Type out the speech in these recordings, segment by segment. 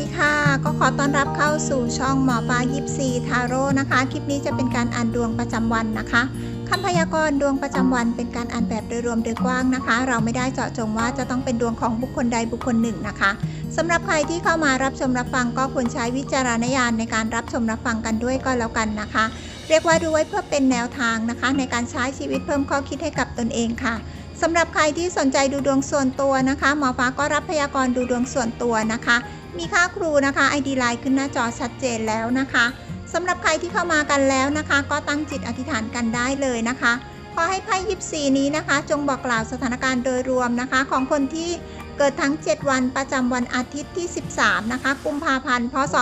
ดีค่ะ ก็ขอต้อนรับเข้าสู่ช่องหมอปลายิปซีทาโร่นะคะ คลิปนี้จะเป็นการอ่านดวงประจำวันนะคะคำพยากรณ์ดวงประจำวันเป็นการอ่านแบบโดยรวมโดยกว้างนะคะ เราไม่ได้เจาะจงว่าจะต้องเป็นดวงของบุคคลใดบุคคลหนึ่งนะคะสำหรับใครที่เข้ามารับชมรับฟังก็ควรใช้วิจารณญาณในการรับชมรับฟังกันด้วยก็แล้วกันนะคะ เรียกว่าดูไว้เพื่อเป็นแนวทางนะคะ ในการใช้ชีวิตเพิ่มข้อคิดให้กับตนเองค่ะสำหรับใครที่สนใจดูดวงส่วนตัวนะคะ หมอฟ้าก็รับพยากรณ์ดูดวงส่วนตัวนะคะ มีค่าครูนะคะ ID ไลน์ขึ้นหน้าจอชัดเจนแล้วนะคะสำหรับใครที่เข้ามากันแล้วนะคะ ก็ตั้งจิตอธิษฐานกันได้เลยนะคะขอให้ไพ่ยิปซีนี้นะคะ จงบอกกล่าวสถานการณ์โดยรวมนะคะ ของคนที่เกิดทั้ง 7 วันประจำวันอาทิตย์ที่ 13 นะคะ กุมภาพันธ์ พศ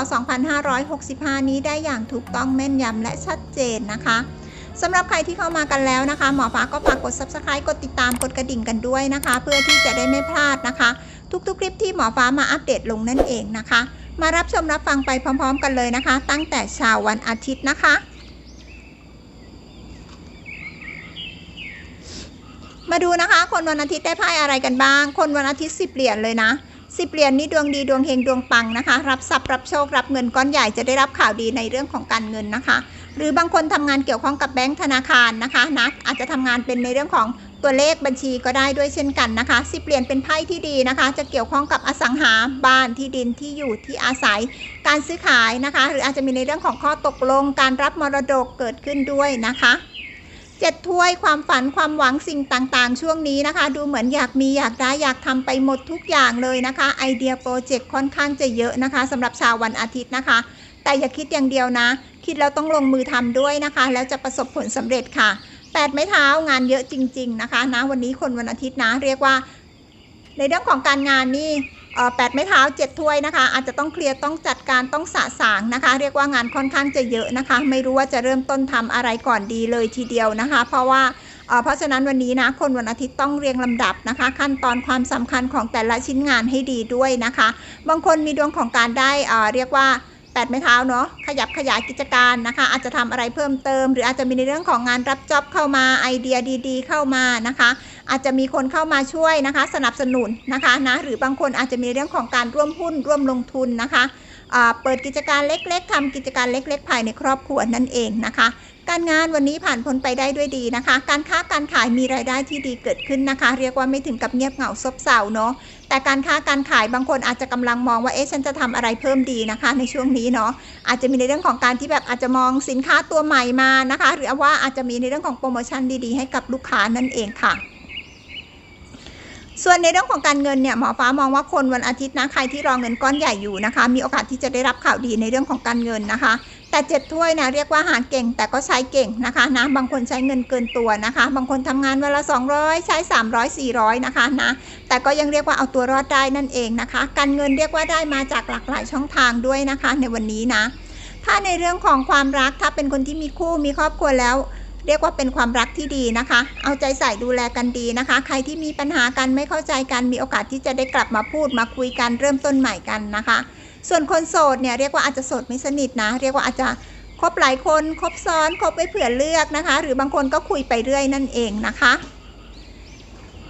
2565 นี้ได้อย่างถูกต้องแม่นยำและชัดเจนนะคะสำหรับใครที่เข้ามากันแล้วนะคะ หมอฟ้าก็ฝากกด subscribe กดติดตามกดกระดิ่งกันด้วยนะคะ เพื่อที่จะได้ไม่พลาดนะคะ ทุกๆ คลิปที่หมอฟ้ามาอัปเดตลงนั่นเองนะคะ มารับชมรับฟังไปพร้อม ๆ กันเลยนะคะ ตั้งแต่เช้าวันอาทิตย์นะคะมาดูนะคะ คนวันอาทิตย์ได้ไพ่อะไรกันบ้าง คนวันอาทิตย์10เหรียญเลยนะ10เหรียญนี่ดวงดีดวงเฮงดวงปังนะคะ รับทรัพย์รับโชครับเงินก้อนใหญ่จะได้รับข่าวดีในเรื่องของการเงินนะคะ หรือบางคนทำงานเกี่ยวข้องกับแบงก์ธนาคารนะคะนะอาจจะทำงานเป็นในเรื่องของ ตัวเลขบัญชีก็ได้ด้วยเช่นกันนะคะสิบเหรียญเป็นไพ่ที่ดีนะคะ จะเกี่ยวข้องกับอสังหาบ้านที่ดินที่อยู่ที่อาศัย การซื้อขายนะคะ หรืออาจจะมีในเรื่องของข้อตกลง การรับมรดกเกิดขึ้นด้วยนะคะเจ็ดถ้วยความฝันความหวังสิ่งต่างๆ ช่วงนี้นะคะ ดูเหมือนอยากมีอยากได้อยากทำไปหมดทุกอย่างเลยนะคะ ไอเดียโปรเจกต์ค่อนข้างจะเยอะนะคะสำหรับชาววันอาทิตย์นะคะ แต่อย่าคิดอย่างเดียวนะ คิดแล้วต้องลงมือทำด้วยนะคะ แล้วจะประสบผลสำเร็จค่ะ แปดไม้เท้างานเยอะจริง ๆ นะคะนะวันนี้คนวันอาทิตย์นะเรียกว่า ในเรื่องของการงานนี่แปดไม้เท้าเจ็ดถ้วยนะคะ อาจจะต้องเคลียร์ต้องจัดการต้องสะสางนะคะ เรียกว่างานค่อนข้างจะเยอะนะคะ ไม่รู้ว่าจะเริ่มต้นทำอะไรก่อนดีเลยทีเดียวนะคะ เพราะว่าเพราะฉะนั้นวันนี้นะคนวันอาทิตย์ต้องเรียงลำดับนะคะ ขั้นตอนความสำคัญของแต่ละชิ้นงานให้ดีด้วยนะคะ บางคนมีดวงของการได้เรียกว่า แปดไม้เท้าเนาะขยับขยายกิจการนะคะ อาจจะทำอะไรเพิ่มเติม หรืออาจจะมีในเรื่องของงานรับจ็อบเข้ามาไอเดียดี ๆ เข้ามานะคะ อาจจะมีคนเข้ามาช่วยนะคะ สนับสนุนนะคะนะหรือบางคนอาจจะมีเรื่องของการร่วมหุ้นร่วมลงทุนนะคะ เปิดกิจการเล็กๆทำกิจการเล็ก ๆ ภายในครอบครัวนั่นเองนะคะ การงานวันนี้ผ่านพ้นไปได้ด้วยดีนะคะ การค้าการขายมีรายได้ที่ดีเกิดขึ้นนะคะ เรียกว่าไม่ถึงกับเงียบเหงาซบเซาเนาะแต่การค้าการขายบางคนอาจจะกำลังมองว่าเอ๊ะฉันจะทำอะไรเพิ่มดีนะคะ ในช่วงนี้เนาะอาจจะมีในเรื่องของการที่แบบอาจจะมองสินค้าตัวใหม่มานะคะ หรือว่าอาจจะมีในเรื่องของโปรโมชั่นดีๆให้กับลูกค้านั่นเองค่ะ ส่วนในเรื่องของการเงินเนี่ยหมอฟ้ามองว่าคนวันอาทิตย์นะใครที่รอเงินก้อนใหญ่อยู่นะคะ มีโอกาสที่จะได้รับข่าวดีในเรื่องของการเงินนะคะ แต่เจ็ดถ้วยนะเรียกว่าหาเก่งแต่ก็ใช้เก่งนะคะนะบางคนใช้เงินเกินตัวนะคะ บางคนทำงานเวลา200 ใช้ 300 400 นะคะนะแต่ก็ยังเรียกว่าเอาตัวรอดได้นั่นเองนะคะ การเงินเรียกว่าได้มาจากหลากหลายช่องทางด้วยนะคะ ในวันนี้นะถ้าในเรื่องของความรักถ้าเป็นคนที่มีคู่มีครอบครัวแล้ว เรียกว่าเป็นความรักที่ดีนะคะ เอาใจใส่ดูแลกันดีนะคะ ใครที่มีปัญหากันไม่เข้าใจกัน มีโอกาสที่จะได้กลับมาพูดมาคุยกันเริ่มต้นใหม่กันนะคะ ส่วนคนโสดเนี่ยเรียกว่าอาจจะโสดไม่สนิทนะ เรียกว่าอาจจะคบหลายคนคบซ้อนคบไปเผื่อเลือกนะคะ หรือบางคนก็คุยไปเรื่อยนั่นเองนะคะ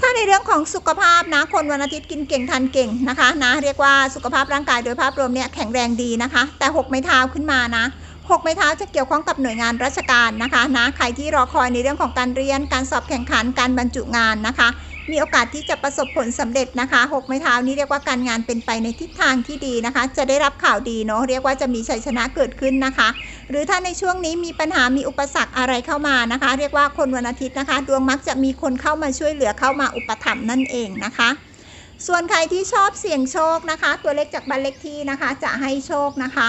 ถ้าในเรื่องของสุขภาพนะ คนวันอาทิตย์กินเก่งทานเก่งนะคะนะเรียกว่าสุขภาพร่างกายโดยภาพรวมเนี่ยแข็งแรงดีนะคะ แต่หกไม้เท้าขึ้นมานะ หกไม้เท้าจะเกี่ยวข้องกับหน่วยงานราชการนะคะนะใครที่รอคอยในเรื่องของการเรียน การสอบแข่งขันการบรรจุงานนะคะ มีโอกาสที่จะประสบผลสำเร็จนะคะหกไม้เท้านี้เรียกว่าการงานเป็นไปในทิศทางที่ดีนะคะ จะได้รับข่าวดีเนาะเรียกว่าจะมีชัยชนะเกิดขึ้นนะคะ หรือถ้าในช่วงนี้มีปัญหามีอุปสรรคอะไรเข้ามานะคะ เรียกว่าคนวันอาทิตย์นะคะ ดวงมักจะมีคนเข้ามาช่วยเหลือเข้ามาอุปถัมภ์นั่นเองนะคะส่วนใครที่ชอบเสี่ยงโชคนะคะ ตัวเลขจากบ้านเลขที่นะคะ จะให้โชคนะคะ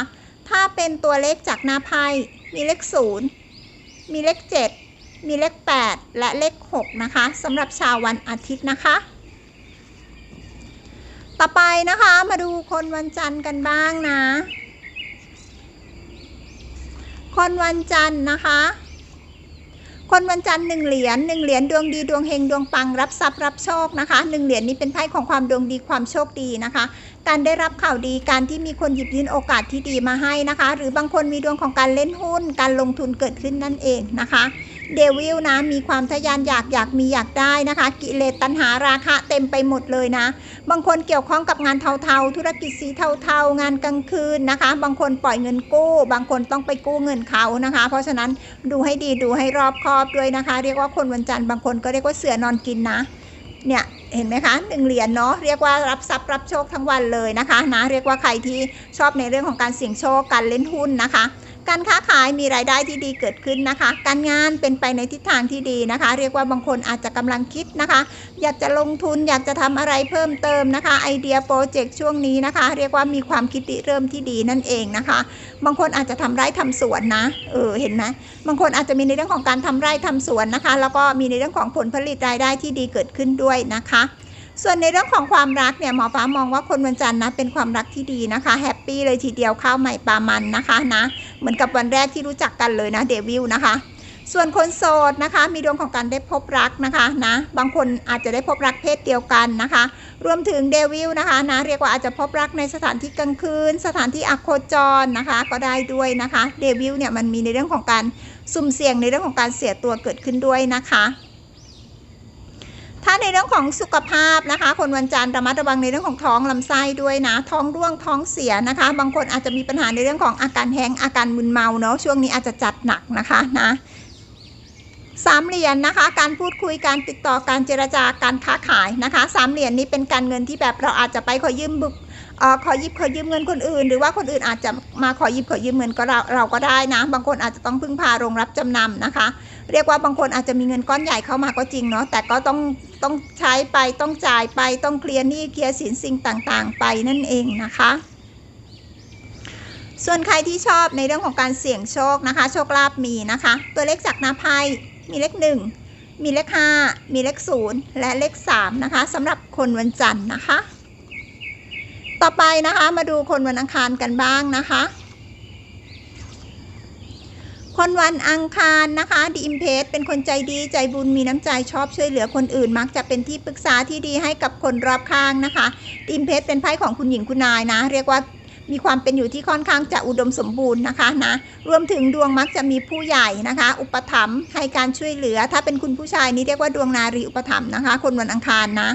ถ้าเป็นตัวเลขจากหน้าไพ่มีเลข 0 มีเลข 7 มีเลข 8 และเลข 6 นะคะสำหรับชาววันอาทิตย์นะคะ ต่อไปนะคะมาดูคนวันจันทร์กันบ้างนะ คนวันจันทร์นะคะคนวันจันทร์หนึ่งเหรียญหนึ่งเหรียญดวงดีดวงเฮงดวงปังรับทรัพย์รับโชคนะคะหนึ่งเหรียญนี้เป็นไพ่ของความดวงดีความโชคดีนะคะ การได้รับข่าวดีการที่มีคนหยิบยื่นโอกาสที่ดีมาให้นะคะ หรือบางคนมีดวงของการเล่นหุ้น การลงทุนเกิดขึ้นนั่นเองนะคะเดวิลนะมีความทะยานอยากอยากมีอยากได้นะคะ กิเลสตัณหาราคะเต็มไปหมดเลยนะ บางคนเกี่ยวข้องกับงานเทาๆ ธุรกิจสีเทาๆ งานกลางคืนนะคะ บางคนปล่อยเงินกู้ บางคนต้องไปกู้เงินเขานะคะ เพราะฉะนั้นดูให้ดีดูให้รอบคอบด้วยนะคะ เรียกว่าคนวันจันทร์บางคนก็เรียกว่าเสือนอนกินนะเนี่ย เห็นไหมคะหนึ่งเหรียญเนาะเรียกว่ารับทรัพย์รับโชคทั้งวันเลยนะคะนะเรียกว่าใครที่ชอบในเรื่องของการเสี่ยงโชคการเล่นหุ้นนะคะ การค้าขายมีรายได้ที่ดีเกิดขึ้นนะคะ การงานเป็นไปในทิศทางที่ดีนะคะ เรียกว่าบางคนอาจจะกำลังคิดนะคะ อยากจะลงทุนอยากจะทำอะไรเพิ่มเติมนะคะ ไอเดียโปรเจกต์ช่วงนี้นะคะ เรียกว่ามีความคิดเริ่มที่ดีนั่นเองนะคะ บางคนอาจจะทำไร่ทำสวนนะเออเห็นไหมบางคนอาจจะมีในเรื่องของการทำไร่ทำสวนนะคะ แล้วก็มีในเรื่องของผลผลิตรายได้ที่ดีเกิดขึ้นด้วยนะคะ ส่วนในเรื่องของความรักเนี่ยหมอฟ้ามองว่าคนวันจันทร์นะเป็นความรักที่ดีนะคะแฮปปี้เลยทีเดียวข้าวใหม่ปลามันนะคะนะเหมือนกับวันแรกที่รู้จักกันเลยนะเดวิลนะคะส่วนคนโสดนะคะมีดวงของการได้พบรักนะคะนะบางคนอาจจะได้พบรักเพศเดียวกันนะคะ รวมถึงเดวิลนะคะนะเรียกว่าอาจจะพบรักในสถานที่กลางคืน สถานที่อโคจรนะคะ ก็ได้ด้วยนะคะเดวิลเนี่ยมันมีในเรื่องของการสุ่มเสี่ยงในเรื่องของการเสียตัวเกิดขึ้นด้วยนะคะ ถ้าในเรื่องของสุขภาพนะคะ คนวันจันทร์ระมัดระวังในเรื่องของท้องลำไส้ด้วยนะ ท้องร่วงท้องเสียนะคะ บางคนอาจจะมีปัญหาในเรื่องของอาการแห้งอาการมึนเมาเนาะช่วงนี้อาจจะจัดหนักนะคะนะสามเหรียญนะคะ การพูดคุยการติดต่อการเจรจาการค้าขายนะคะสามเหรียญนี้เป็นการเงินที่แบบเราอาจจะไปขอยืมบุกเออขอยิบขอยืมเงินคนอื่น หรือว่าคนอื่นอาจจะมาขอยิบขอยืมเงินก็เราเราก็ได้นะ บางคนอาจจะต้องพึ่งพาโรงรับจำนำนะคะ เรียกว่าบางคนอาจจะมีเงินก้อนใหญ่เข้ามาก็จริงเนาะแต่ก็ต้องต้องใช้ไปต้องจ่ายไปต้องเคลียร์หนี้เคลียร์สินสิ่งต่างๆ ไปนั่นเองนะคะ ส่วนใครที่ชอบในเรื่องของการเสี่ยงโชคนะคะ โชคลาภมีนะคะ ตัวเลขจากนาไพ่มีเลขหนึ่งมีเลขห้ามีเลขศูนย์และเลขสามนะคะสำหรับคนวันจันทร์นะคะ ต่อไปนะคะมาดูคนวันอังคารกันบ้างนะคะ คนวันอังคารนะคะดีอิมเพสเป็นคนใจดีใจบุญมีน้ำใจชอบช่วยเหลือคนอื่น มักจะเป็นที่ปรึกษาที่ดีให้กับคนรอบข้างนะคะดีอิมเพสเป็นไพ่ของคุณหญิงคุณนายนะ เรียกว่ามีความเป็นอยู่ที่ค่อนข้างจะอุดมสมบูรณ์นะคะนะ รวมถึงดวงมักจะมีผู้ใหญ่นะคะ อุปถัมภ์ให้การช่วยเหลือ ถ้าเป็นคุณผู้ชายนี่เรียกว่าดวงนารีอุปถัมภ์นะคะ คนวันอังคารนะ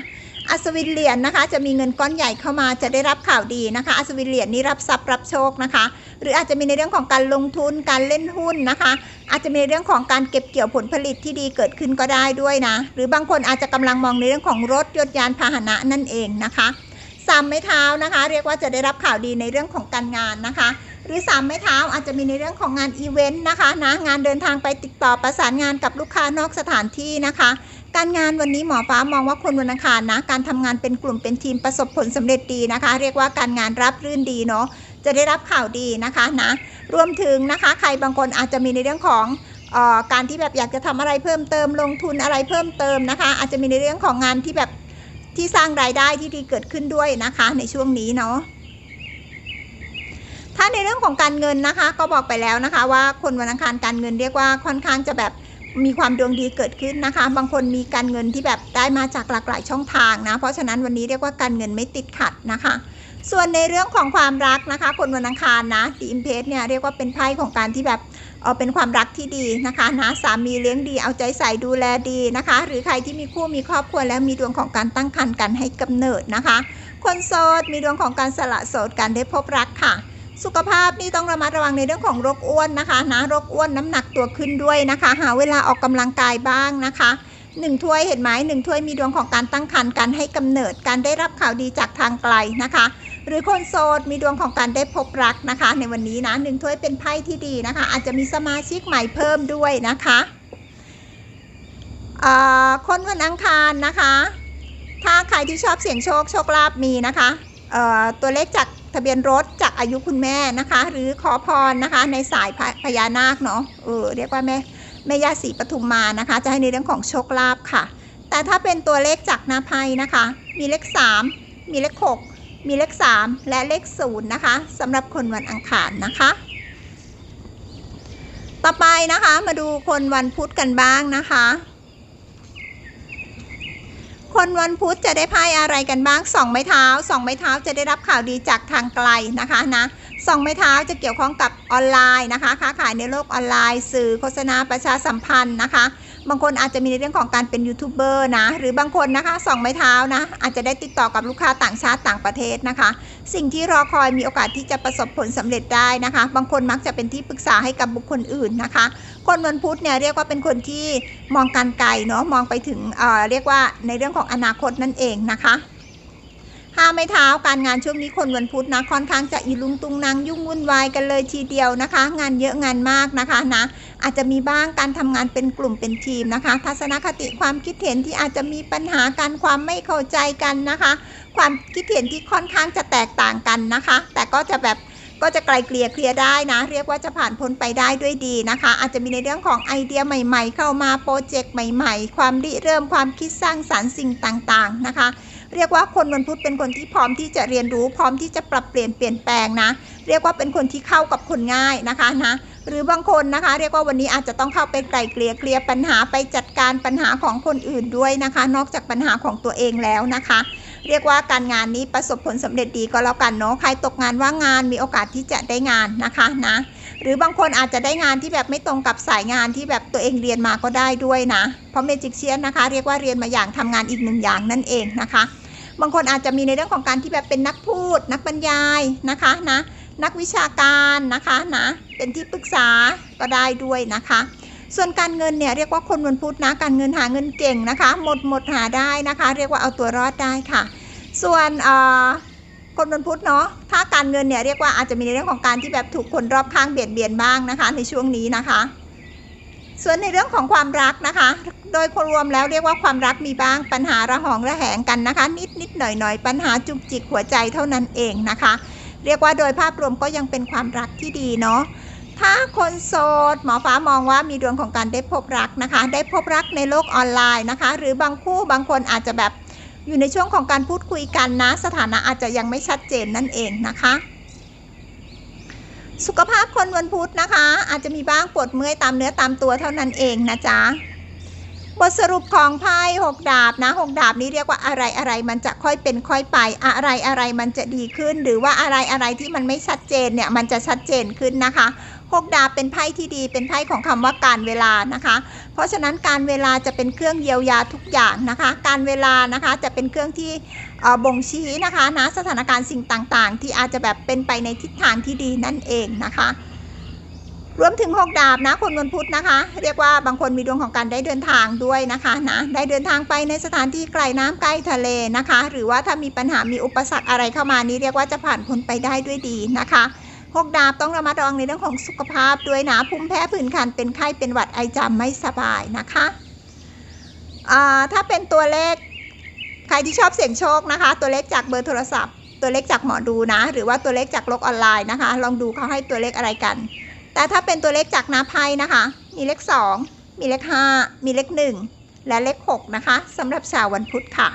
อัศวินเหรียญนะคะ จะมีเงินก้อนใหญ่เข้ามาจะได้รับข่าวดีนะคะ อัศวินเหรียญนี้รับทรัพย์รับโชคนะคะ หรืออาจจะมีในเรื่องของการลงทุนการเล่นหุ้นนะคะ อาจจะมีในเรื่องของการเก็บเกี่ยวผลผลิตที่ดีเกิดขึ้นก็ได้ด้วยนะ หรือบางคนอาจจะกำลังมองในเรื่องของรถยนต์ยานพาหนะนั่นเองนะคะสามไม้เท้านะคะ เรียกว่าจะได้รับข่าวดีในเรื่องของการงานนะคะ หรือสามไม้เท้าอาจจะมีในเรื่องของงานอีเวนต์นะคะนะงานเดินทางไปติดต่อประสานงานกับลูกค้านอกสถานที่นะคะ การงานวันนี้หมอฟ้ามองว่าคนวันอังคารนะ การทำงานเป็นกลุ่มเป็นทีมประสบผลสำเร็จดีนะคะ เรียกว่าการงานรับรื่นดีเนาะจะได้รับข่าวดีนะคะนะรวมถึงนะคะ ใครบางคนอาจจะมีในเรื่องของเออการที่แบบอยากจะทำอะไรเพิ่มเติมลงทุนอะไรเพิ่มเติมนะคะ อาจจะมีในเรื่องของงานที่แบบที่สร้างรายได้ที่ดีเกิดขึ้นด้วยนะคะ ในช่วงนี้เนาะถ้าในเรื่องของการเงินนะคะ ก็บอกไปแล้วนะคะ ว่าคนวันอังคารการเงินเรียกว่าค่อนข้างจะแบบ มีความดวงดีเกิดขึ้นนะคะ บางคนมีการเงินที่แบบได้มาจากหลากหลายช่องทางนะ เพราะฉะนั้นวันนี้เรียกว่าการเงินไม่ติดขัดนะคะ ส่วนในเรื่องของความรักนะคะ คนวันอังคารนะดีอิมเพสเนี่ยเรียกว่าเป็นไพ่ของการที่แบบเออเป็นความรักที่ดีนะคะนะสามีเลี้ยงดีเอาใจใส่ดูแลดีนะคะ หรือใครที่มีคู่มีครอบครัวแล้วมีดวงของการตั้งครรภ์กันให้กำเนิดนะคะ คนโสดมีดวงของการสละโสดการได้พบรักค่ะ สุขภาพนี่ต้องระมัดระวังในเรื่องของโรคอ้วนนะคะนะโรคอ้วนน้ำหนักตัวขึ้นด้วยนะคะ หาเวลาออกกำลังกายบ้างนะคะหนึ่งถ้วยเห็นไหมหนึ่งถ้วยมีดวงของการตั้งครรภ์การให้กำเนิดการได้รับข่าวดีจากทางไกลนะคะ หรือคนโสดมีดวงของการได้พบรักนะคะ ในวันนี้นะหนึ่งถ้วยเป็นไพ่ที่ดีนะคะ อาจจะมีสมาชิกใหม่เพิ่มด้วยนะคะอ่าคนวันอังคารนะคะ ถ้าใครที่ชอบเสี่ยงโชคโชคลาภมีนะคะเอ่อตัวเลขจาก ทะเบียนรถจากอายุคุณแม่นะคะ หรือขอพรนะคะ ในสายพญพญานาคเนาะเออเรียกว่าแม่แม่ย่าศรีปทุมมานะคะ จะให้ในเรื่องของโชคลาภค่ะ แต่ถ้าเป็นตัวเลขจากนาไพนะคะ มีเลข 3 มีเลข 6 มีเลข 3 และเลข0นะคะสำหรับคนวันอังคารนะคะ ต่อไปนะคะมาดูคนวันพุธกันบ้างนะคะ คนวันพุธจะได้ไพ่อะไรกันบ้างสองไม้เท้าสองไม้เท้าจะได้รับข่าวดีจากทางไกลนะคะนะสองไม้เท้าจะเกี่ยวข้องกับออนไลน์นะคะค้าขายในโลกออนไลน์ สื่อโฆษณาประชาสัมพันธ์นะคะ บางคนอาจจะมีในเรื่องของการเป็นยูทูบเบอร์นะ หรือบางคนนะคะสองไม้เท้านะ อาจจะได้ติดต่อกับลูกค้าต่างชาติต่างประเทศนะคะ สิ่งที่รอคอยมีโอกาสที่จะประสบผลสำเร็จได้นะคะ บางคนมักจะเป็นที่ปรึกษาให้กับบุคคลอื่นนะคะ คนวันพุธเนี่ยเรียกว่าเป็นคนที่มองการไกลเนาะมองไปถึงเอ่อเรียกว่าในเรื่องของอนาคตนั่นเองนะคะ ห้าไม้เท้าการงานช่วงนี้คนวันพุธนะค่อนข้างจะอีลุงตุงนางยุ่งวุ่นวายกันเลยทีเดียวนะคะ งานเยอะงานมากนะคะนะอาจจะมีบ้างการทำงานเป็นกลุ่มเป็นทีมนะคะ ทัศนคติความคิดเห็นที่อาจจะมีปัญหากันความไม่เข้าใจกันนะคะ ความคิดเห็นที่ค่อนข้างจะแตกต่างกันนะคะ แต่ก็จะแบบก็จะไกลเกลี่ยเคลียร์ได้นะ เรียกว่าจะผ่านพ้นไปได้ด้วยดีนะคะ อาจจะมีในเรื่องของไอเดียใหม่ ๆ เข้ามาโปรเจกต์ใหม่ ๆ ความริเริ่มความคิดสร้างสารรค์สิ่งต่างๆนะคะ เรียกว่าคนวันพุธเป็นคนที่พร้อมที่จะเรียนรู้ พร้อมที่จะปรับเปลี่ยนเปลี่ยนแปลงนะ เรียกว่าเป็นคนที่เข้ากับคนง่ายนะคะนะ หรือบางคนนะคะ เรียกว่าวันนี้อาจจะต้องเข้าไปไกลเกลี่ยเคลียร์ปัญหาไปจัดการปัญหาของคนอื่นด้วยนะคะ นอกจากปัญหาของตัวเองแล้วนะคะ เรียกว่าการงานนี้ประสบผลสำเร็จดีก็แล้วกันเนาะใครตกงานว่างงานมีโอกาสที่จะได้งานนะคะนะหรือบางคนอาจจะได้งานที่แบบไม่ตรงกับสายงานที่แบบตัวเองเรียนมาก็ได้ด้วยนะ เพราะเมจิกเชียนนะคะ เรียกว่าเรียนมาอย่างทำงานอีกหนึ่งอย่างนั่นเองนะคะ บางคนอาจจะมีในเรื่องของการที่แบบเป็นนักพูด นักบรรยายนะคะนะนักวิชาการนะคะนะเป็นที่ปรึกษาก็ได้ด้วยนะคะ ส่วนการเงินเนี่ยเรียกว่าคนวันพุธนะการเงินหาเงินเก่งนะคะ หมดหมดหาได้นะคะ เรียกว่าเอาตัวรอดได้ค่ะ ส่วนเอ่อคนวันพุธเนาะถ้าการเงินเนี่ยเรียกว่าอาจจะมีในเรื่องของการที่แบบถูกคนรอบข้างเบียดเบียนบ้างนะคะ ในช่วงนี้นะคะ ส่วนในเรื่องของความรักนะคะ โดยรวมแล้วเรียกว่าความรักมีบ้างปัญหาระหองระแหงกันนะคะ นิดนิดหน่อยหน่อยปัญหาจุกจิกหัวใจเท่านั้นเองนะคะ เรียกว่าโดยภาพรวมก็ยังเป็นความรักที่ดีเนาะถ้าคนโสดหมอฟ้ามองว่ามีดวงของการได้พบรักนะคะ ได้พบรักในโลกออนไลน์นะคะ หรือบางคู่บางคนอาจจะแบบอยู่ในช่วงของการพูดคุยกันนะ สถานะอาจจะยังไม่ชัดเจนนั่นเองนะคะ สุขภาพคนวันพุธนะคะ อาจจะมีบ้างปวดเมื่อยตามเนื้อตามตัวเท่านั้นเองนะจ๊ะบทสรุปของไพ่หกดาบนะหกดาบนี้เรียกว่าอะไรอะไรมันจะค่อยเป็นค่อยไป อะไรอะไรมันจะดีขึ้น หรือว่าอะไรอะไรที่มันไม่ชัดเจนเนี่ยมันจะชัดเจนขึ้นนะคะหกดาบเป็นไพ่ที่ดีเป็นไพ่ของคำว่าการเวลานะคะ เพราะฉะนั้นการเวลาจะเป็นเครื่องเยียวยาทุกอย่างนะคะ การเวลานะคะจะเป็นเครื่องที่ บ่งชี้นะคะนะสถานการณ์สิ่งต่างๆ ที่อาจจะแบบเป็นไปในทิศทางที่ดีนั่นเองนะคะรวมถึงหกดาบนะคนวันพุธนะคะ เรียกว่าบางคนมีดวงของการได้เดินทางด้วยนะคะนะได้เดินทางไปในสถานที่ไกลน้ำใกล้ทะเลนะคะ หรือว่าถ้ามีปัญหามีอุปสรรคอะไรเข้ามานี้ เรียกว่าจะผ่านพ้นไปได้ด้วยดีนะคะหกดาบต้องระมัดระวังในเรื่องของสุขภาพด้วยนะภูมิแพ้ผื่นคันเป็นไข้เป็นหวัดไอจามไม่สบายนะคะอ่าถ้าเป็นตัวเลข รที่ชอบเสี่ยงโชคนะคะ ตัวเลขจากเบอร์โทรศัพท์ ตัวเลขจากหมอดูนะ หรือว่าตัวเลขจากโลกออนไลน์นะคะ ลองดูเขาให้ตัวเลขอะไรกัน แต่ถ้าเป็นตัวเลขจากนาไพ่นะคะ มีเลข 2 มีเลข 5 มีเลข 1 และเลข 6 นะคะสำหรับชาววันพุธค่ะ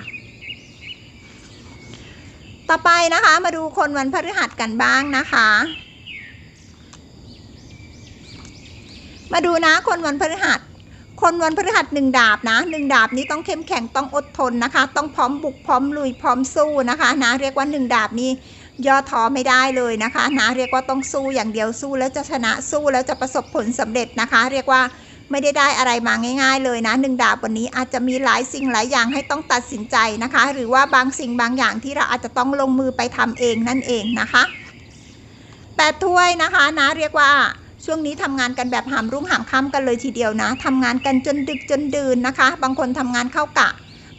ต่อไปนะคะมาดูคนวันพฤหัสกันบ้างนะคะมาดูนะคนวันพฤหัส คนวันพฤหัสหนึ่งดาบนะหนึ่งดาบนี้ต้องเข้มแข็งต้องอดทนนะคะ ต้องพร้อมบุกพร้อมลุยพร้อมสู้นะคะนะเรียกว่าหนึ่งดาบนี้ย่อท้อไม่ได้เลยนะคะนะเรียกว่าต้องสู้อย่างเดียวสู้แล้วจะชนะสู้แล้วจะประสบผลสำเร็จนะคะ เรียกว่าไม่ได้ได้อะไรมาง่าย ๆ เลยนะหนึ่งดาบวันนี้อาจจะมีหลายสิ่งหลายอย่างให้ต้องตัดสินใจนะคะ หรือว่าบางสิ่งบางอย่างที่เราอาจจะต้องลงมือไปทำเองนั่นเองนะคะแปดถ้วยนะคะนะเรียกว่า ช่วงนี้ทำงานกันแบบหามรุ่งหามค่ำกันเลยทีเดียวนะทำงานกันจนดึกจนดื่นนะคะ บางคนทำงานเข้ากะ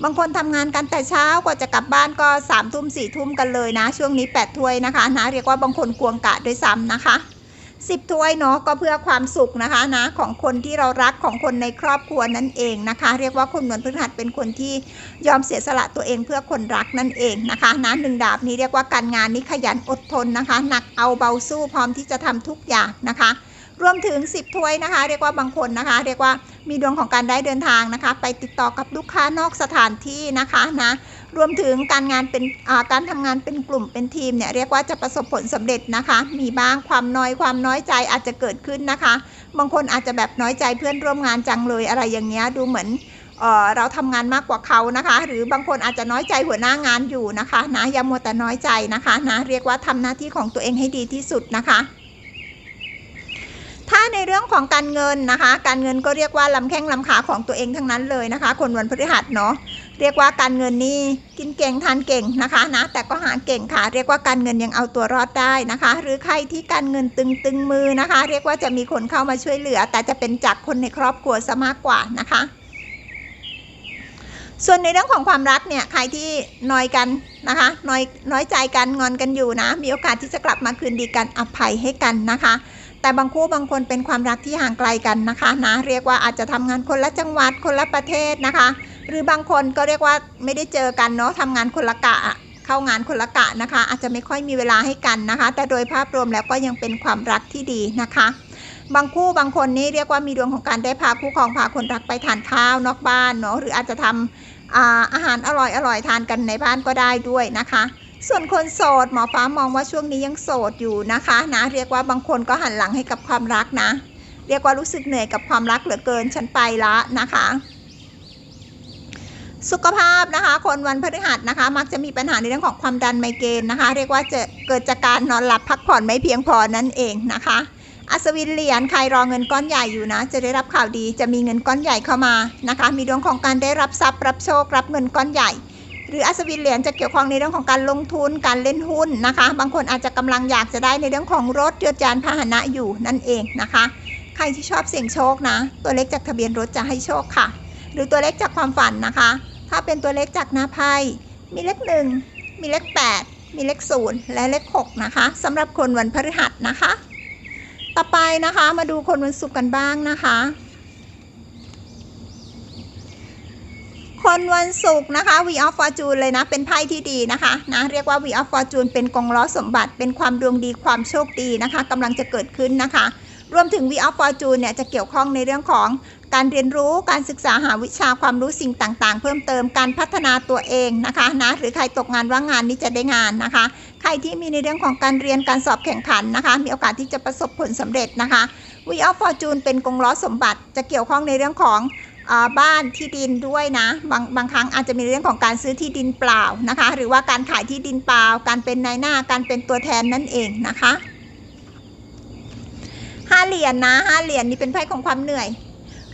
บางคนทำงานกันแต่เช้ากว่าจะกลับบ้านก็สามทุ่มสี่ทุ่มกันเลยนะ ช่วงนี้แปดถ้วยนะคะนะเรียกว่าบางคนกวงกะด้วยซ้ำนะคะสิบถ้วยเนาะก็เพื่อความสุขนะคะนะของคนที่เรารักของคนในครอบครัวนั่นเองนะคะ เรียกว่าคนเหมือนพฤหัสเป็นคนที่ยอมเสียสละตัวเองเพื่อคนรักนั่นเองนะคะนะหนึ่งดาบนี้เรียกว่าการงานนี้ขยันอดทนนะคะ หนักเอาเบาสู้พร้อมที่จะทำทุกอย่างนะคะ รวมถึง 10 ถ้วยนะคะ เรียกว่าบางคนนะคะ เรียกว่ามีดวงของการได้เดินทางนะคะ ไปติดต่อกับลูกค้านอกสถานที่นะคะนะรวมถึงการงานเป็นการทำงานเป็นกลุ่มเป็นทีมเนี่ยเรียกว่าจะประสบผลสำเร็จนะคะ มีบ้างความน้อยความน้อยใจอาจจะเกิดขึ้นนะคะ บางคนอาจจะแบบน้อยใจเพื่อนร่วมงานจังเลยอะไรอย่างเงี้ยดูเหมือนเอ่อเราทำงานมากกว่าเขานะคะ หรือบางคนอาจจะน้อยใจหัวหน้างานอยู่นะคะนะอย่ามัวแต่น้อยใจนะคะนะเรียกว่าทำหน้าที่ของตัวเองให้ดีที่สุดนะคะ ถ้าในเรื่องของการเงินนะคะ การเงินก็เรียกว่าลำแข้งลำขาของตัวเองทั้งนั้นเลยนะคะ คนวันพฤหัสเนาะเรียกว่าการเงินนี่กินเก่งทานเก่งนะคะนะแต่ก็หาเก่งค่ะ เรียกว่าการเงินยังเอาตัวรอดได้นะคะ หรือใครที่การเงินตึงตึงมือนะคะ เรียกว่าจะมีคนเข้ามาช่วยเหลือ แต่จะเป็นจากคนในครอบครัวซะมากกว่านะคะ ส่วนในเรื่องของความรักเนี่ยใครที่น้อยกันนะคะน้อยน้อยใจกันงอนกันอยู่นะ มีโอกาสที่จะกลับมาคืนดีกันอภัยให้กันนะคะ แต่บางคู่บางคนเป็นความรักที่ห่างไกลกันนะคะนะเรียกว่าอาจจะทำงานคนละจังหวัดคนละประเทศนะคะ หรือบางคนก็เรียกว่าไม่ได้เจอกันเนาะทำงานคนละกะเข้างานคนละกะนะคะ อาจจะไม่ค่อยมีเวลาให้กันนะคะ แต่โดยภาพรวมแล้วก็ยังเป็นความรักที่ดีนะคะ บางคู่บางคนนี่เรียกว่ามีดวงของการได้พาคู่ครองพาคนรักไปทานข้าวนอกบ้านเนาะหรืออาจจะทำอาอาหารอร่อยอร่อยทานกันในบ้านก็ได้ด้วยนะคะ ส่วนคนโสดหมอฟ้ามองว่าช่วงนี้ยังโสดอยู่นะคะนะเรียกว่าบางคนก็หันหลังให้กับความรักนะ เรียกว่ารู้สึกเหนื่อยกับความรักเหลือเกินฉันไปละนะคะ สุขภาพนะคะ คนวันพฤหัสนะคะ มักจะมีปัญหาในเรื่องของความดันไมเกรนนะคะ เรียกว่าจะเกิดจากการนอนหลับพักผ่อนไม่เพียงพอนั่นเองนะคะอัศวินเหรียญใครรอเงินก้อนใหญ่อยู่นะ จะได้รับข่าวดีจะมีเงินก้อนใหญ่เข้ามานะคะ มีดวงของการได้รับทรัพย์รับโชครับเงินก้อนใหญ่ หรืออัศวินเหรียญจะเกี่ยวข้องในเรื่องของการลงทุนการเล่นหุ้นนะคะ บางคนอาจจะกำลังอยากจะได้ในเรื่องของรถยนต์ยานพาหนะอยู่นั่นเองนะคะ ใครที่ชอบเสี่ยงโชคนะ ตัวเลขจากทะเบียนรถจะให้โชคค่ะ หรือตัวเลขจากความฝันนะคะ ถ้าเป็นตัวเลขจากหน้าไพ่มีเลขหนึ่งมีเลขแปดมีเลขศูนย์และเลขหกนะคะสำหรับคนวันพฤหัสนะคะ ต่อไปนะคะมาดูคนวันศุกร์กันบ้างนะคะ คนวันศุกร์นะคะ V of Fortune เลยนะ เป็นไพ่ที่ดีนะคะนะเรียกว่า V of Fortune เป็นกองล้อสมบัติเป็นความดวงดีความโชคดีนะคะกำลังจะเกิดขึ้นนะคะ รวมถึง V of Fortune เนี่ยจะเกี่ยวข้องในเรื่องของการเรียนรู้การศึกษาหาวิชาความรู้สิ่งต่างๆ เพิ่มเติมการพัฒนาตัวเองนะคะนะหรือใครตกงานว่างงานนี้จะได้งานนะคะ ใครที่มีในเรื่องของการเรียนการสอบแข่งขันนะคะ มีโอกาสที่จะประสบผลสำเร็จนะคะ V of Fortune เป็นกงล้อสมบัติจะเกี่ยวข้องในเรื่องของ บ้านที่ดินด้วยนะบางบางครั้งอาจจะมีเรื่องของการซื้อที่ดินเปล่านะคะ หรือว่าการขายที่ดินเปล่า การเป็นนายหน้าการเป็นตัวแทนนั่นเองนะคะห้าเหรียญนะห้าเหรียญนี่เป็นไพ่ของความเหนื่อย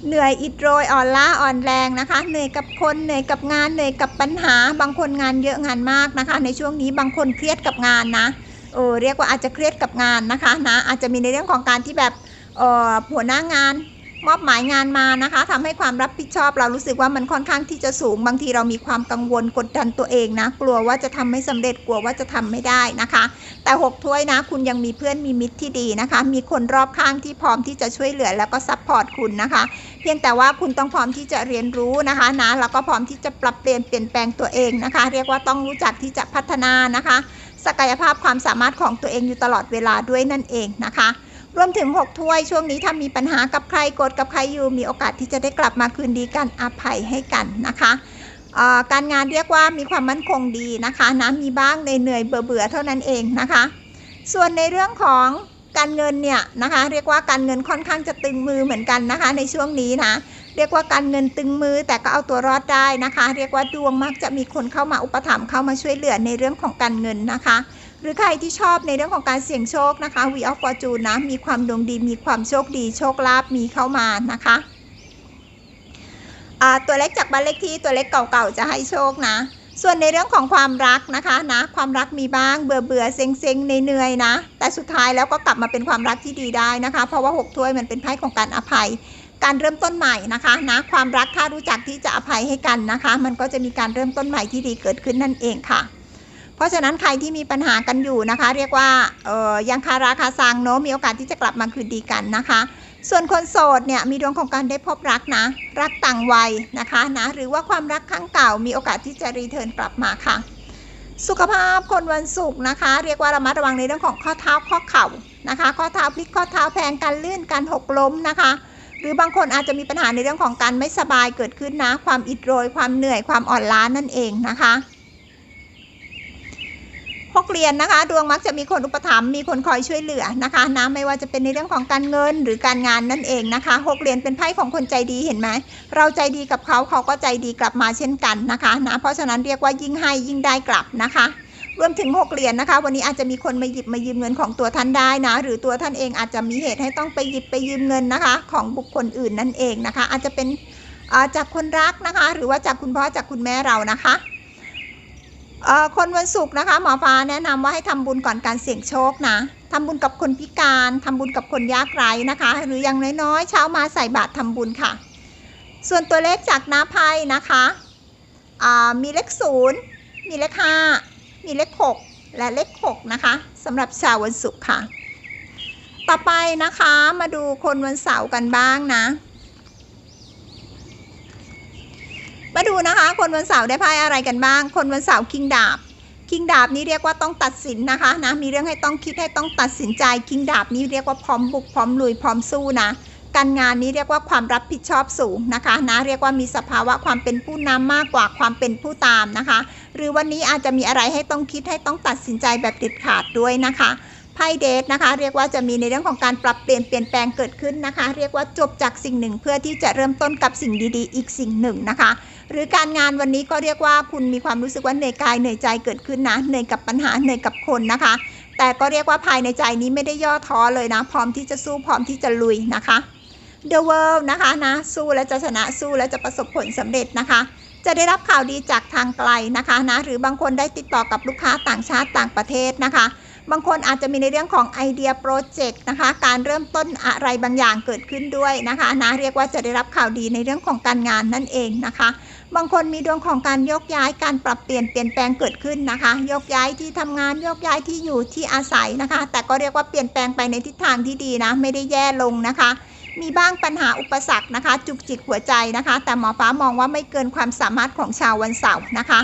เหนื่อยอิดโรยอ่อนล้าอ่อนแรงนะคะ เหนื่อยกับคนเหนื่อยกับงานเหนื่อยกับปัญหา บางคนงานเยอะงานมากนะคะ ในช่วงนี้บางคนเครียดกับงานนะเออเรียกว่าอาจจะเครียดกับงานนะคะนะอาจจะมีในเรื่องของการที่แบบเออหัวหน้างาน มอบหมายงานมานะคะทำให้ความรับผิดชอบ เรารู้สึกว่ามันค่อนข้างที่จะสูง บางทีเรามีความกังวลกดดันตัวเองนะ กลัวว่าจะทำไม่สำเร็จกลัวว่าจะทำไม่ได้นะคะ แต่หกถ้วยนะ คุณยังมีเพื่อนมีมิตรที่ดีนะคะ มีคนรอบข้างที่พร้อมที่จะช่วยเหลือแล้วก็ซัพพอร์ตคุณนะคะ เพียงแต่ว่าคุณต้องพร้อมที่จะเรียนรู้นะคะนะแล้วก็พร้อมที่จะปรับเปลี่ยนเปลี่ยนแปลงตัวเองนะคะ เรียกว่าต้องรู้จักที่จะพัฒนานะคะ ศักยภาพความสามารถของตัวเองอยู่ตลอดเวลาด้วยนั่นเองนะคะ รวมถึง 6 ถ้วยช่วงนี้ถ้ามีปัญหากับใครโกรธกับใครอยู่มีโอกาสที่จะได้กลับมาคืนดีกันอภัยให้กันนะคะการงานเรียกว่ามีความมั่นคงดีนะคะนะมีบ้างในเหนื่อยเบื่อเบื่อเท่านั้นเองนะคะ ส่วนในเรื่องของการเงินเนี่ยนะคะเรียกว่าการเงินค่อนข้างจะตึงมือเหมือนกันนะคะ ในช่วงนี้นะเรียกว่าการเงินตึงมือแต่ก็เอาตัวรอดได้นะคะ เรียกว่าดวงมักจะมีคนเข้ามาอุปถัมภ์เข้ามาช่วยเหลือในเรื่องของการเงินนะคะ รือใครที่ชอบในเรื่องของการเสี่ยงโชคนะคะ V of Fortune นะ มีความดวงดี มีความโชคดี โชคลาภมีเข้ามานะคะตัวเล็กจากบ้านเลขที่ตัวเล็กเก่าๆจะให้โชคนะ ส่วนในเรื่องของความรักนะคะนะ ความรักมีบ้างเบื่อเบื่อเซ็งเซ็งเหนื่อยๆนะ แต่สุดท้ายแล้วก็กลับมาเป็นความรักที่ดีได้นะคะ เพราะว่าหกถ้วยมันเป็นไพ่ของการอภัย การเริ่มต้นใหม่นะคะนะความรักถ้ารู้จักที่จะอภัยให้กันนะคะ มันก็จะมีการเริ่มต้นใหม่ที่ดีเกิดขึ้นนั่นเองค่ะ เพราะฉะนั้นใครที่มีปัญหากันอยู่นะคะ เรียกว่าเออยังคาราคาซังเนอะมีโอกาสที่จะกลับมาคืนดีกันนะคะ ส่วนคนโสดเนี่ยมีดวงของการได้พบรักนะ รักต่างวัยนะคะนะหรือว่าความรักครั้งเก่ามีโอกาสที่จะรีเทิร์นกลับมาค่ะ สุขภาพคนวันศุกร์นะคะ เรียกว่าระมัดระวังในเรื่องของข้อเท้าข้อเข่านะคะ ข้อเท้าพลิกข้อเท้าแพงการลื่นการหกล้มนะคะหรือบางคนอาจจะมีปัญหาในเรื่องของการไม่สบายเกิดขึ้นนะ ความอิดโรย ความเหนื่อยความอ่อนล้านั่นเองนะคะ หกเหรียญนะคะ ดวงมักจะมีคนอุปถัมภ์มีคนคอยช่วยเหลือนะคะนะไม่ว่าจะเป็นในเรื่องของการเงินหรือการงานนั่นเองนะคะหกเหรียญเป็นไพ่ของคนใจดีเห็นไหมเราใจดีกับเขาเขาก็ใจดีกลับมาเช่นกันนะคะนะเพราะฉะนั้นเรียกว่ายิ่งให้ยิ่งได้กลับนะคะรวมถึง 6 เหรียญนะคะ วันนี้อาจจะมีคนมาหยิบมายืมเงินของตัวท่านได้นะ หรือตัวท่านเองอาจจะมีเหตุให้ต้องไปหยิบไปยืมเงินนะคะ ของบุคคลอื่นนั่นเองนะคะ อาจจะเป็นจากคนรักนะคะ หรือว่าจากคุณพ่อจากคุณแม่เรานะคะ คนวันศุกร์นะคะหมอฟ้าแนะนำว่าให้ทำบุญก่อนการเสี่ยงโชคนะทำบุญกับคนพิการทำบุญกับคนยากไร้นะคะ หรืออย่างน้อยๆ เช้ามาใส่บาตรทำบุญค่ะ ส่วนตัวเลขจากหน้าไพ่นะคะมีเลขศูนย์มีเลขห้ามีเลข6และเลข6นะคะสำหรับชาววันศุกร์ค่ะ ต่อไปนะคะมาดูคนวันเสาร์กันบ้างนะ มาดูนะคะ คนวันเสาร์ได้ไพ่อะไรกันบ้าง คนวันเสาร์คิงดาบคิงดาบนี้เรียกว่าต้องตัดสินนะคะนะมีเรื่องให้ต้องคิดให้ต้องตัดสินใจคิงดาบนี้เรียกว่าพร้อมบุกพร้อมลุยพร้อมสู้นะการงานนี้เรียกว่าความรับผิดชอบสูงนะคะนะเรียกว่ามีสภาวะความเป็นผู้นำมากกว่าความเป็นผู้ตามนะคะ หรือวันนี้อาจจะมีอะไรให้ต้องคิดให้ต้องตัดสินใจแบบเด็ดขาดด้วยนะคะไพ่เดทนะคะเรียกว่าจะมีในเรื่องของการปรับเปลี่ยนเปลี่ยนแปลงเกิดขึ้นนะคะ เรียกว่าจบจากสิ่งหนึ่งเพื่อที่จะเริ่มต้นกับสิ่งดีๆ อีกสิ่งหนึ่งนะคะ หรือการงานวันนี้ก็เรียกว่าคุณมีความรู้สึกว่าเหนื่อยกายเหนื่อยใจเกิดขึ้นนะเหนื่อยกับปัญหาเหนื่อยกับคนนะคะ แต่ก็เรียกว่าภายในใจนี้ไม่ได้ย่อท้อเลยนะ พร้อมที่จะสู้พร้อมที่จะลุยนะคะ The World นะคะนะสู้และจะชนะสู้และจะประสบผลสำเร็จนะคะ จะได้รับข่าวดีจากทางไกลนะคะนะหรือบางคนได้ติดต่อกับลูกค้าต่างชาติต่างประเทศนะคะ บางคนอาจจะมีในเรื่องของไอเดียโปรเจกต์นะคะ การเริ่มต้นอะไรบางอย่างเกิดขึ้นด้วยนะคะนะเรียกว่าจะได้รับข่าวดีในเรื่องของการงานนั่นเองนะคะ บางคนมีดวงของการยกย้ายการปรับเปลี่ยนเปลี่ยนแปลงเกิดขึ้นนะคะยกย้ายที่ทำงานยกย้ายที่อยู่ที่อาศัยนะคะ แต่ก็เรียกว่าเปลี่ยนแปลงไปในทิศทางที่ดีนะ ไม่ได้แย่ลงนะคะมีบ้างปัญหาอุปสรรคนะคะ จุกจิกหัวใจนะคะ แต่หมอฟ้ามองว่าไม่เกินความสามารถของชาววันเสาร์นะคะ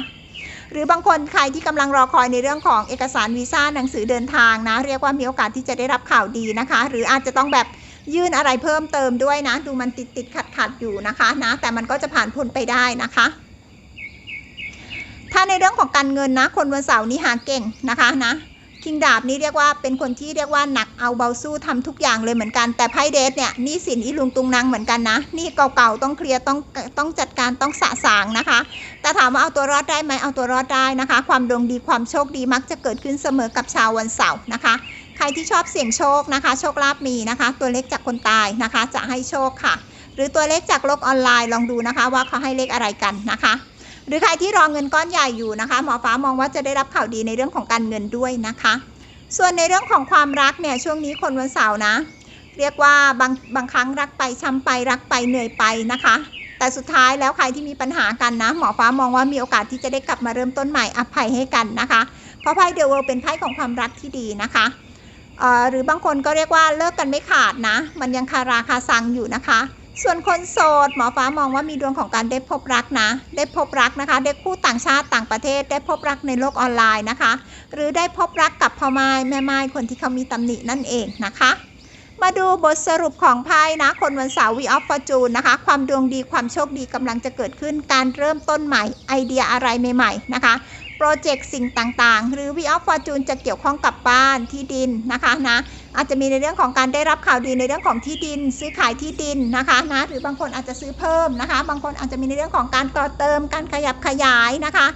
หรือบางคนใครที่กำลังรอคอยในเรื่องของเอกสารวีซ่าหนังสือเดินทางนะ เรียกว่ามีโอกาสที่จะได้รับข่าวดีนะคะ หรืออาจจะต้องแบบยื่นอะไรเพิ่มเติมด้วยนะ ดูมันติดติดขัดขัดอยู่นะคะนะ แต่มันก็จะผ่านพ้นไปได้นะคะ ถ้าในเรื่องของการเงินนะ คนวันเสาร์นี้หาเก่งนะคะนะ คิงดาบนี้เรียกว่าเป็นคนที่เรียกว่าหนักเอาเบาสู้ทำทุกอย่างเลยเหมือนกัน แต่ไพ่เดทเนี่ยนี่สินอีลุงตุงนางเหมือนกันนะนี่เก่าๆต้องเคลียร์ต้องต้องจัดการต้องสะสางนะคะ แต่ถามว่าเอาตัวรอดได้ไหมเอาตัวรอดได้นะคะ ความดวงดีความโชคดีมักจะเกิดขึ้นเสมอกับชาววันเสาร์นะคะ ใครที่ชอบเสี่ยงโชคนะคะ โชคลาภมีนะคะ ตัวเลขจากคนตายนะคะ จะให้โชคค่ะ หรือตัวเลขจากโลกออนไลน์ลองดูนะคะ ว่าเขาให้เลขอะไรกันนะคะ หรือใครที่รอเงินก้อนใหญ่อยู่นะคะ หมอฟ้ามองว่าจะได้รับข่าวดีในเรื่องของการเงินด้วยนะคะ ส่วนในเรื่องของความรักเนี่ยช่วงนี้คนวันเสาร์นะ เรียกว่าบางบางครั้งรักไปช้ำไปรักไปเหนื่อยไปนะคะ แต่สุดท้ายแล้วใครที่มีปัญหากันนะ หมอฟ้ามองว่ามีโอกาสที่จะได้กลับมาเริ่มต้นใหม่อภัยให้กันนะคะ เพราะไพ่เดอะเวิลเป็นไพ่ของความรักที่ดีนะคะหรือบางคนก็เรียกว่าเลิกกันไม่ขาดนะ มันยังคาราคาซังอยู่นะคะ ส่วนคนโสดหมอฟ้ามองว่ามีดวงของการได้พบรักนะ ได้พบรักนะคะ ได้คู่ต่างชาติต่างประเทศ ได้พบรักในโลกออนไลน์นะคะ หรือได้พบรักกับพ่อไม้แม่ไม้คนที่เขามีตำหนินั่นเองนะคะมาดูบทสรุปของไพ่นะ คนวันเสาร์วีออฟฟอร์จูนนะคะ ความดวงดีความโชคดีกำลังจะเกิดขึ้นการเริ่มต้นใหม่ไอเดียอะไรใหม่ๆนะคะ รเจกต์สิ่งต่างๆ หรือ V of Fortune จะเกี่ยวข้องกับบ้านที่ดินนะคะนะอาจจะมีในเรื่องของการได้รับข่าวดีในเรื่องของที่ดิน ซื้อขายที่ดินนะคะนะหรือบางคนอาจจะซื้อเพิ่มนะคะ บางคนอาจจะมีในเรื่องของการต่อเติมการขยับขยายนะคะ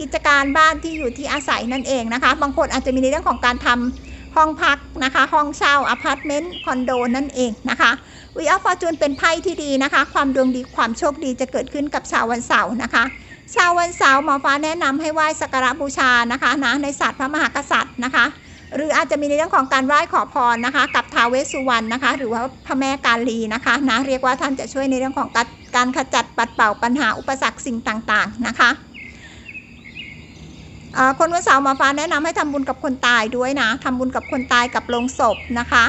กิจการบ้านที่อยู่ที่อาศัยนั่นเองนะคะ บางคนอาจจะมีในเรื่องของการทำห้องพักนะคะ ห้องเช่าอพาร์ตเมนต์คอนโดนั่นเองนะคะวีออฟฟอร์จูนเป็นไพ่ที่ดีนะคะ ความดวงดีความโชคดีจะเกิดขึ้นกับชาววันเสาร์นะคะ ชาววันเสาร์หมอฟ้าแนะนำให้ไหว้สักการะบูชานะคะนะในศาสตร์พระมหากษัตริย์นะคะ หรืออาจจะมีในเรื่องของการไหว้ขอพรนะคะ กับท้าวเวสสุวรรณนะคะ หรือว่าพระแม่กาลีนะคะนะเรียกว่าท่านจะช่วยในเรื่องของการการขจัดปัดเป่าปัญหาอุปสรรคสิ่งต่างๆนะคะคนวันเสาร์หมอฟ้าแนะนำให้ทำบุญกับคนตายด้วยนะทำบุญกับคนตายกับโลงศพนะคะ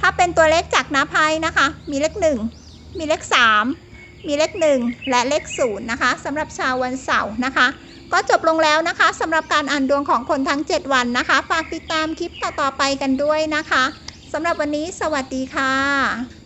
ถ้าเป็นตัวเลขจากน้าไพ่นะคะ มีเลขหนึ่งมีเลขสาม มีเลขหนึ่งและเลขศูนย์นะคะสำหรับชาววันเสาร์นะคะ ก็จบลงแล้วนะคะสำหรับการอ่านดวงของคนทั้ง 7 วันนะคะ ฝากติดตามคลิปต่อๆไปกันด้วยนะคะสำหรับวันนี้สวัสดีค่ะ